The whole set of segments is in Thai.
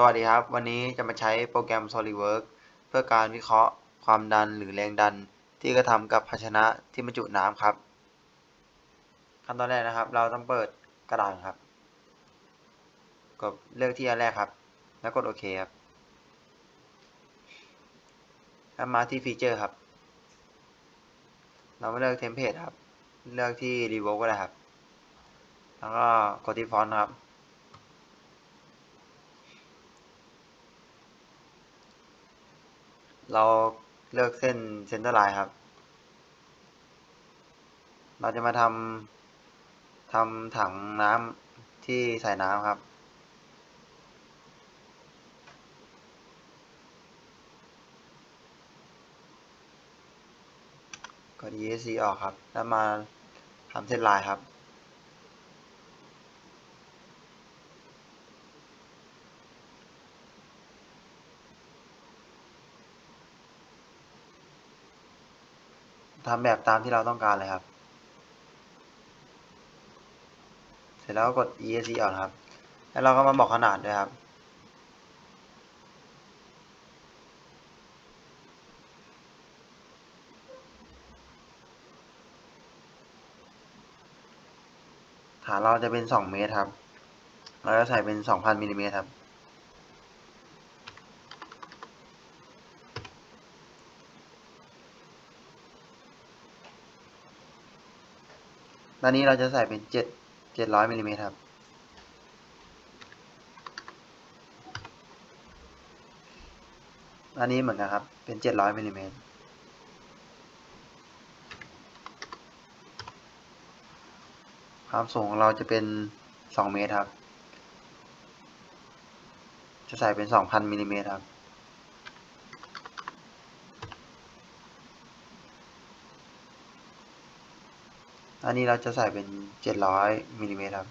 สวัสดีครับ วันนี้จะมาใช้โปรแกรม SolidWorks เพื่อการวิเคราะห์ความดันหรือแรงดัน ที่กระทำกับภาชนะที่บรรจุน้ำครับ ขั้นตอนแรกนะครับ เราต้องเปิดกระดานครับ กดเลือกที่อันแรกครับ แล้วกดโอเคครับแล้วมาที่ฟีเจอร์ครับ เราไม่เลือกเทมเพลตครับ เลือกที่ Revoke ก็ได้ครับ แล้วก็กดที่ฟอนต์ครับ เราเลือกเส้นเซนเตอร์ไลน์ครับ เราจะมาทำทำถังน้ำที่ใส่น้ำครับ กด ESC ออกครับ แล้วมาทำเส้นลายครับ ทำแบบตามที่เราต้องการเลยครับ เสร็จแล้วก็กด ESC ออกนะครับ แล้วเราก็มาบอกขนาดด้วยครับ ฐานเราจะเป็น 2 เมตรครับ เราจะใส่เป็น 2,000มิลลิเมตรครับ ด้านนี้เราจะใส่เป็นเจ็ดเจ็ดร้อยมิลลิเมตรครับ อันนี้เหมือนกันครับ เป็นเจ็ดร้อยมิลลิเมตร ความสูงของเราจะเป็นสองเมตรครับ จะใส่เป็นสองพันมิลลิเมตรครับ อันนี้เราจะใส่เป็นเจ็ดร้อยมิลลิเมตรครับ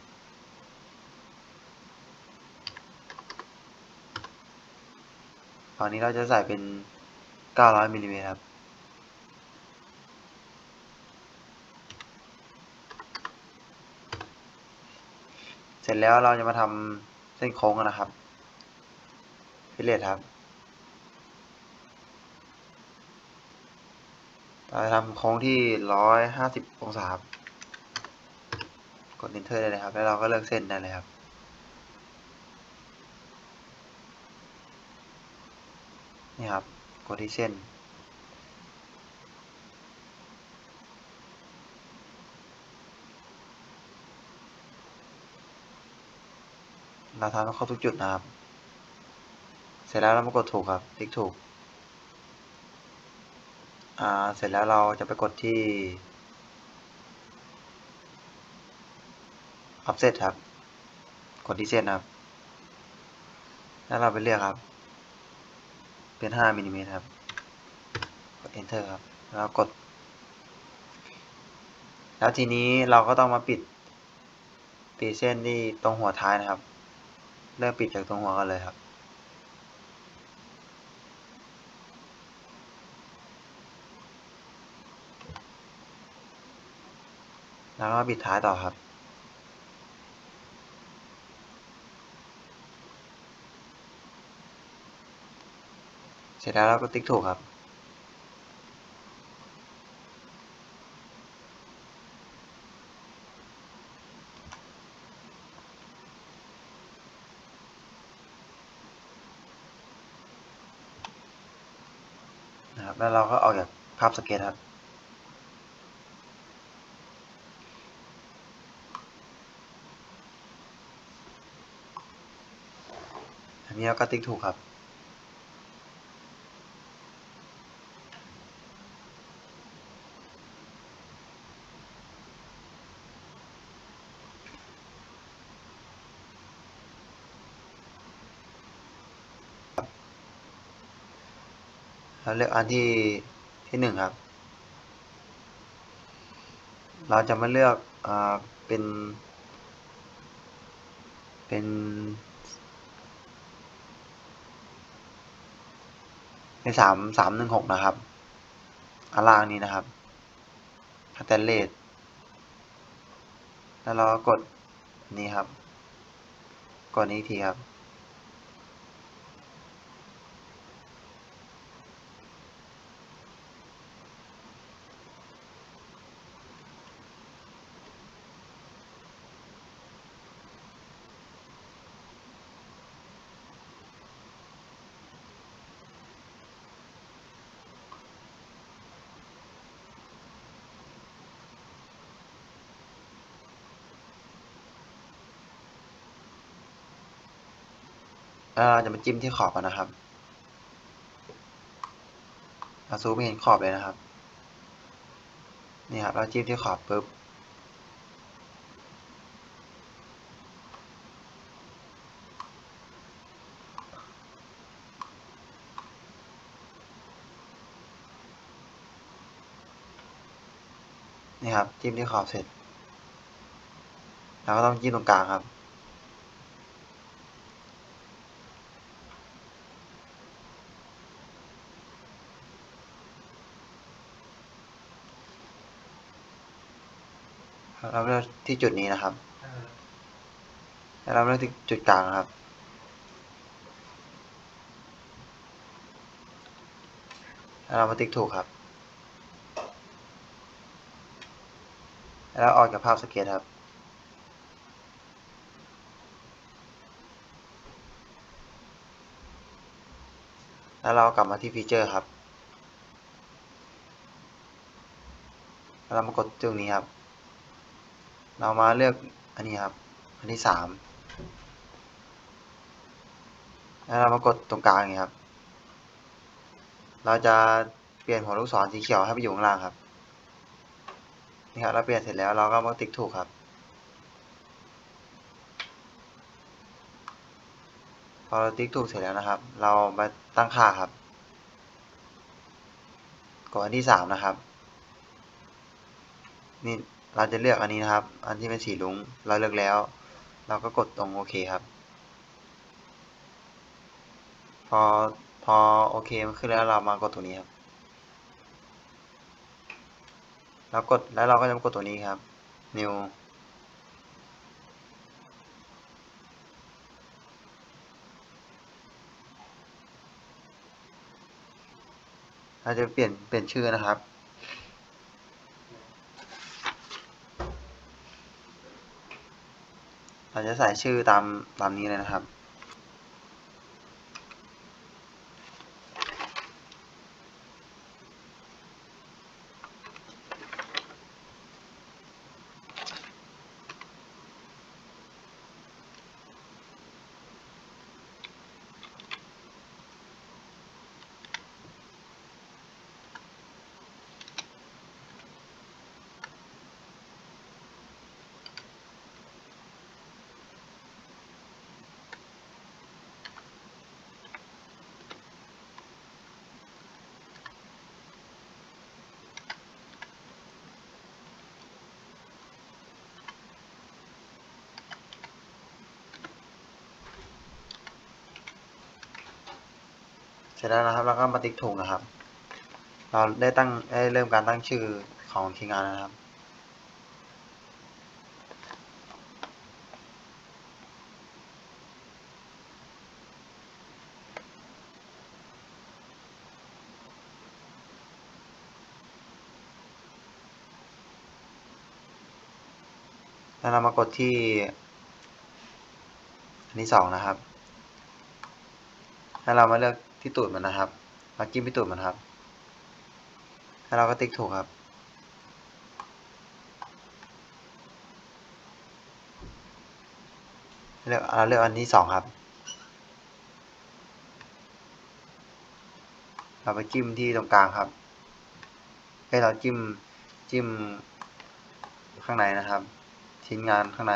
ฝั่งนี้เราจะใส่เป็นเก้าร้อยมิลลิเมตรครับ เสร็จแล้วเราจะมาทำเส้นโค้งกันนะครับพิเลตครับเราจะทำโค้งที่ร้อยห้าสิบองศาครับ กด enter ได้เลยครับ แล้วเราก็เลือกเส้นได้เลยครับ นี่ครับ กดที่เส้น เราทำให้ครบทุกจุดนะครับ เสร็จแล้วเรามากดถูกครับ คลิกถูก อ่า เสร็จแล้วเราจะไปกดที่ offset ครับ กดที่เส้นครับ แล้วเราไปเลือกครับ เป็น 5มิลลิเมตรครับ กด enter ครับ แล้วกด แล้วทีนี้เราก็ต้องมาปิดปิดเส้นที่ตรงหัวท้ายนะครับ เริ่มปิดจากตรงหัวกันเลยครับแล้วก็ปิดท้ายต่อครับ ร็จแล้วเราก็ติ๊กถูกครับ นะครับ แล้วเราก็ออกจากภาพสเก็ตครับอันนี้เราก็ติ๊กถูกครับ เราเลือกอันที่ที่หนึ่งครับ เราจะมาเลือกอ่าเป็น เป็นเป็นสามสามหนึ่งหกนะครับอันล่างนี้นะครับสแตนเลสแล้วเรากดนี้ครับ กดนี้อีกทีครับ แล้วเราจะมาจิ้มที่ขอบกันนะครับเราซูมไม่เห็นขอบเลยนะครับ นี่ครับ เราจิ้มที่ขอบปุ๊บ นี่ครับ จิ้มที่ขอบเสร็จ เราก็ต้องจิ้มตรงกลางครับ ราเลือกที่จุดนี้นะครับแล้วเราเลือกที่จุดกลางนะครับแล้วเรามาติ๊กถูกครับแล้วออกจากภาพสเก็ตครับ แล้วเรากลับมาที่ฟีเจอร์ครับ แล้วเรามากดตรงนี้ครับ เรามาเลือกอันนี้ครับ อันที่สามแล้วเรามากดตรงกลางอย่างนี้ครับ เราจะเปลี่ยนหัวลูกศรสีเขียวให้ไปอยู่ข้างล่างครับ นี่ครับ เราเปลี่ยนเสร็จแล้วเราก็มาติ๊กถูกครับ พอเราติ๊กถูกเสร็จแล้วนะครับ เรามาตั้งค่าครับ กดอันที่สามนะครับ นี่ เราจะเลือกอันนี้นะครับ อันที่เป็นสีลุ้งเราเลือกแล้ว เราก็กดตรงโอเคครับ พอพอโอเคมันขึ้นแล้วเรามากดตรงนี้ครับแล้วกดแล้วเราก็จะมากดตัวนี้ครับ new เราจะเปลี่ยนเปลี่ยนชื่อนะครับ เราจะใส่ชื่อตามตามนี้เลยนะครับ เสร็จแล้วนะครับแล้วก็มาติ๊กถูกนะครับ เราได้ตั้งได้เริ่มการตั้งชื่อของทีมงานนะครับแล้วเรามากดที่ อันที่สองนะครับ แล้วเรามาเลือก ที่ตูดมันนะครับมาจิ้มที่ตูดมันครับแล้วเราก็ติ๊กถูกครับเลือกเราเลือกอันที่สองครับ เราไปจิ้มที่ตรงกลางครับ ให้เราจิ้มจิ้มข้างในนะครับ ชิ้นงานข้างใน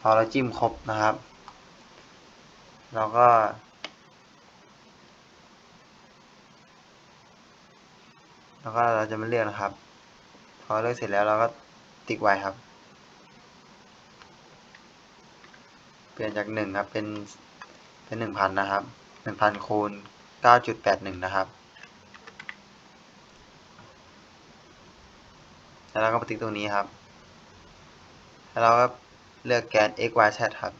พอเราจิ้มครบนะครับ เราก็ แล้วก็เราจะมาเลือกนะครับ พอเลือกเสร็จแล้วเราก็ติ๊กไว้ครับ เปลี่ยนจากหนึ่งครับเป็นเป็นหนึ่งพันนะครับหนึ่งพันคูณเก้าจุดแปดหนึ่งนะครับแล้วเราก็ติ๊กตรงนี้ครับ แล้วเราก็ เลือกแกน x y z ครับ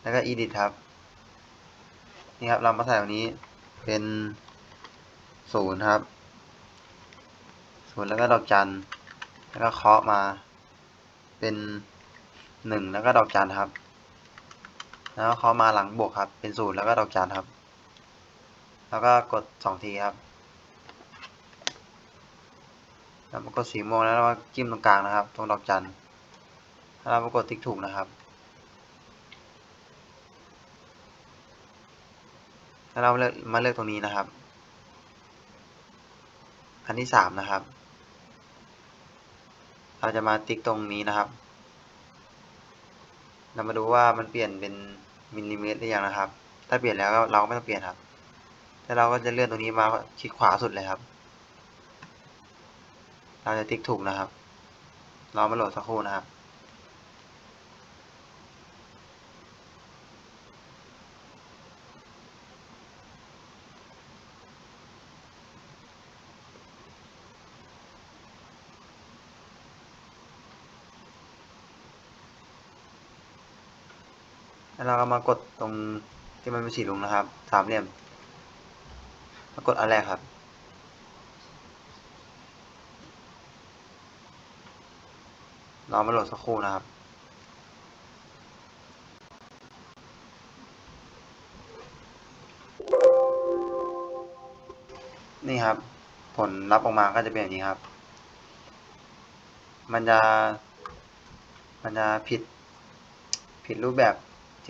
แล้วก็ edit ครับ นี่ครับ เรามาใส่ตรงนี้เป็นศูนย์ครับศูนย์แล้วก็ดอกจัน แล้วก็เคาะมา เป็นหนึ่งแล้วก็ดอกจันครับ แล้วก็เคาะมาหลังบวกครับ เป็นศูนย์แล้วก็ดอกจันครับ แล้วก็กดสองทีครับแล้วมากดสีม่วงแล้วเราก็จิ้มตรงกลางนะครับ ตรงดอกจัน เรามากดติ๊กถูกนะครับแล้วเราเลือกมาเลือกตรงนี้นะครับ อันที่สามนะครับ เราจะมาติ๊กตรงนี้นะครับ เรามาดูว่ามันเปลี่ยนเป็นมิลลิเมตรหรือยังนะครับ ถ้าเปลี่ยนแล้วเราก็ไม่ต้องเปลี่ยนครับแล้วเราก็จะเลื่อนตรงนี้มาคลิกขวาสุดเลยครับ เราจะติ๊กถูกนะครับ เรามาโหลดสักครู่นะครับ เราก็มากดตรงที่มันเป็นสีลุงนะครับ สามเหลี่ยม มากดอันแรกครับรามาโหลดสักครู่นะครับนี่ครับ ผลลัพธ์ออกมาก็จะเป็นอย่างนี้ครับ มันจะ มันจะผิด ผิดรูปแบบ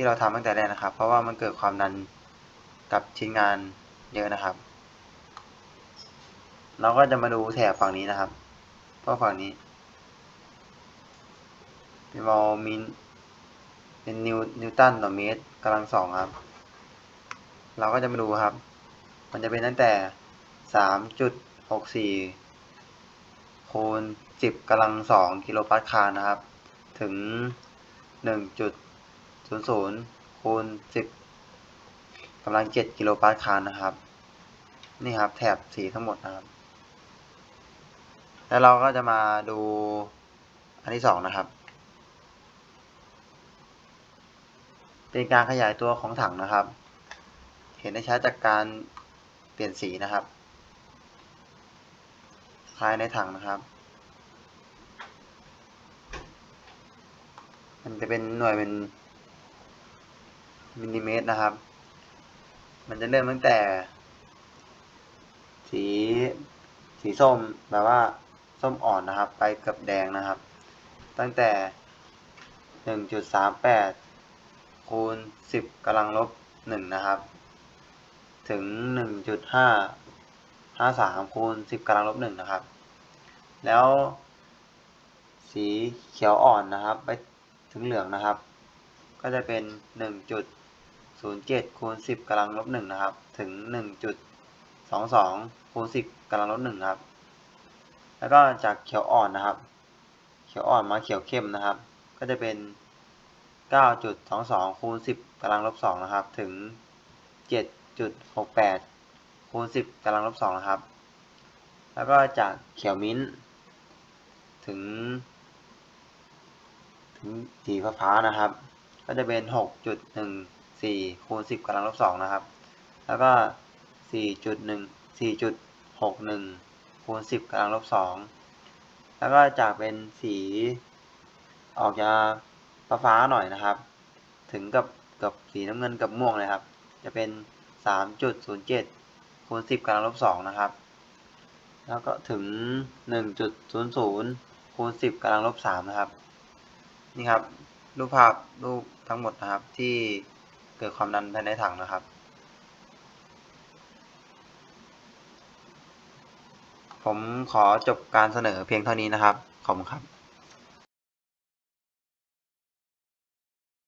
ที่เราทำตั้งแต่แรกนะครับ เพราะว่ามันเกิดความดันกับชิ้นงานเยอะนะครับ เราก็จะมาดูแถบฝั่งนี้นะครับเพราะฝั่งนี้เป็นวอลมินเป็นนิวนิวตันต่อเมตรกำลังสองครับ เราก็จะมาดูครับ มันจะเป็นตั้งแต่สามจุดหกสี่คูณสิบกำลังสองกิโลปาสคาลนะครับ ถึงหนึ่งจุด ศูนย์ศูนย์คูณสิบกำลังเจ็ดกิโลปาสคาลนะครับ นี่ครับแถบสีทั้งหมดนะครับ แล้วเราก็จะมาดูอันที่สองนะครับ เป็นการขยายตัวของถังนะครับ เห็นได้ชัดจากการเปลี่ยนสีนะครับ ภายในถังนะครับมันจะเป็นหน่วยเป็น มิลลิเมตรนะครับ มันจะเริ่มตั้งแต่ สี สีส้มแบบว่าส้มอ่อนนะครับ ไปกับแดงนะครับ ตั้งแต่หนึ่งจุดสามแปดคูณสิบกำลังลบหนึ่งนะครับ ถึงหนึ่งจุดห้าห้าสามคูณสิบกำลังลบหนึ่งนะครับ แล้วสีเขียวอ่อนนะครับ ไปถึงเหลืองนะครับ ก็จะเป็นห นึ่งจุดศูนย์เจ็ดคูณสิบกำลังลบหนึ่งนะครับ ถึงหนึ่งจุดสองสองคูณสิบกำลังลบหนึ่งครับ แล้วก็จากเขียวอ่อนนะครับ เขียวอ่อนมาเขียวเข้มนะครับ ก็จะเป็นเก้าจุดสองสองคูณสิบกำลังลบสองนะครับ ถึงเจ็ดจุดหกแปดคูณสิบกำลังลบสองนะครับ แล้วก็จากเขียวมิ้นท์ถึง ถึงสีฟ้าๆนะครับ ก็จะเป็นห กจุดหนึ่งสี่คูณสิบกำลังลบสองนะครับ แล้วก็สี่จุดหนึ่งสี่จุดหกหนึ่งคูณสิบกำลังลบสองแล้วก็จากเป็นสีออกจะฟ้าหน่อยนะครับ ถึงกับกับสีน้ำเงินกับม่วงเลยครับ จะเป็นสามจุดศูนย์เจ็ดคูณสิบกำลังลบสองนะครับ แล้วก็ถึงหนึ่งจุดศูนย์ศูนย์คูณสิบกำลังลบสามนะครับ นี่ครับรูปภาพรูปทั้งหมดนะครับที่ เกิดความดันภายในถังนะครับ ผมขอจบการเสนอเพียงเท่านี้นะครับ ขอบคุณครับ